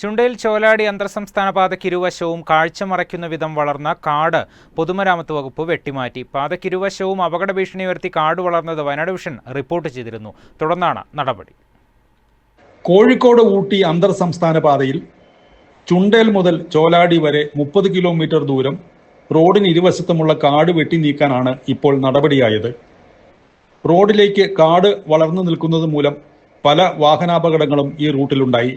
ചുണ്ടയിൽ ചോലാടി അന്തർസംസ്ഥാന പാതക്കിരുവശവും കാഴ്ച മറയ്ക്കുന്ന വിധം വളർന്ന കാട് പൊതുമരാമത്ത് വകുപ്പ് വെട്ടിമാറ്റി. പാതക്കിരുവശവും അപകട ഭീഷണി ഉയർത്തി കാട് വളർന്നത് വയനാട് വിഷൻ റിപ്പോർട്ട് ചെയ്തിരുന്നു. തുടർന്നാണ് നടപടി. കോഴിക്കോട് ഊട്ടി അന്തർ സംസ്ഥാന പാതയിൽ ചുണ്ടേൽ മുതൽ ചോലാടി വരെ മുപ്പത് കിലോമീറ്റർ ദൂരം റോഡിന് ഇരുവശത്തുമുള്ള കാട് വെട്ടി നീക്കാനാണ് ഇപ്പോൾ നടപടിയായത്. റോഡിലേക്ക് കാട് വളർന്നു നിൽക്കുന്നത് മൂലം പല വാഹനാപകടങ്ങളും ഈ റൂട്ടിലുണ്ടായി.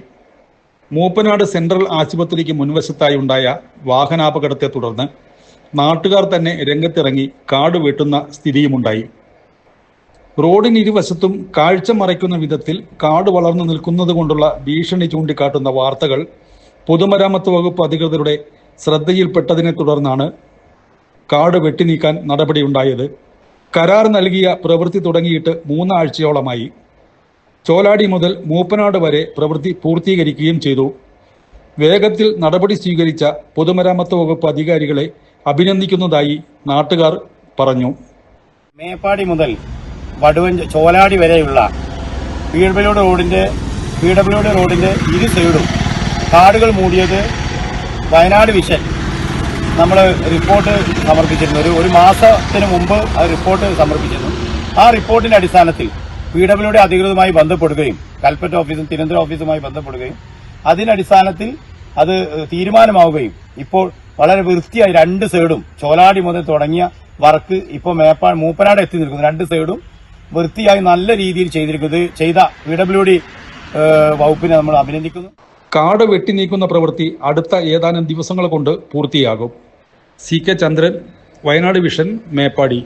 മൂപ്പനാട് സെൻട്രൽ ആശുപത്രിക്ക് മുൻവശത്തായി ഉണ്ടായ വാഹനാപകടത്തെ തുടർന്ന് നാട്ടുകാർ തന്നെ രംഗത്തിറങ്ങി കാട് വെട്ടുന്ന സ്ഥിതിയുമുണ്ടായി. റോഡിന് ഇരുവശത്തും കാഴ്ച മറയ്ക്കുന്ന വിധത്തിൽ കാട് വളർന്നു നിൽക്കുന്നത് കൊണ്ടുള്ള ഭീഷണി ചൂണ്ടിക്കാട്ടുന്ന വാർത്തകൾ പൊതുമരാമത്ത് വകുപ്പ് അധികൃതരുടെ ശ്രദ്ധയിൽപ്പെട്ടതിനെ തുടർന്നാണ് കാട് വെട്ടിനീക്കാൻ നടപടിയുണ്ടായത്. കരാർ നൽകിയ പ്രവൃത്തി തുടങ്ങിയിട്ട് മൂന്നാഴ്ചയോളമായി. ചോലാടി മുതൽ മൂപ്പനാട് വരെ പ്രവൃത്തി പൂർത്തീകരിക്കുകയും ചെയ്തു. വേഗത്തിൽ നടപടി സ്വീകരിച്ച പൊതുമരാമത്ത് വകുപ്പ് അധികാരികളെ അഭിനന്ദിക്കുന്നതായി നാട്ടുകാർ പറഞ്ഞു. മേപ്പാടി മുതൽ വടുവൻ ചോലാടി വരെയുള്ള പി ഡബ്ല്യു റോഡിന്റെ പി ഡബ്ല്യു റോഡിന്റെ ഇരു സൈഡും കാടുകൾ മൂടിയത് വയനാട് വിഷൻ. നമ്മൾ റിപ്പോർട്ട് സമർപ്പിച്ചിരുന്നു. ഒരു ഒരു മാസത്തിന് മുമ്പ് ആ റിപ്പോർട്ട് സമർപ്പിച്ചിരുന്നു. ആ റിപ്പോർട്ടിന്റെ അടിസ്ഥാനത്തിൽ പി ഡബ്ല്യുഡി അധികൃതമായി ബന്ധപ്പെടുകയും കൽപ്പറ്റ ഓഫീസും തിരുവനന്തപുരം ഓഫീസുമായി ബന്ധപ്പെടുകയും അതിനടിസ്ഥാനത്തിൽ അത് തീരുമാനമാവുകയും ഇപ്പോൾ വളരെ വൃത്തിയായി രണ്ട് സൈഡും ചോലാടി മുതൽ തുടങ്ങിയ വർക്ക് ഇപ്പോൾ മേപ്പാൾ മൂപ്പനാട് എത്തി നിൽക്കുന്നു. രണ്ട് സൈഡും വൃത്തിയായി നല്ല രീതിയിൽ ചെയ്തിരിക്കുന്നത് ചെയ്ത പി ഡബ്ല്യു ഡി വകുപ്പിനെ നമ്മൾ അഭിനന്ദിക്കുന്നു. കാട് വെട്ടിനീക്കുന്ന പ്രവൃത്തി അടുത്ത ഏതാനും ദിവസങ്ങൾ കൊണ്ട് പൂർത്തിയാകും. C K Chandran Wayanad vision Meppadi.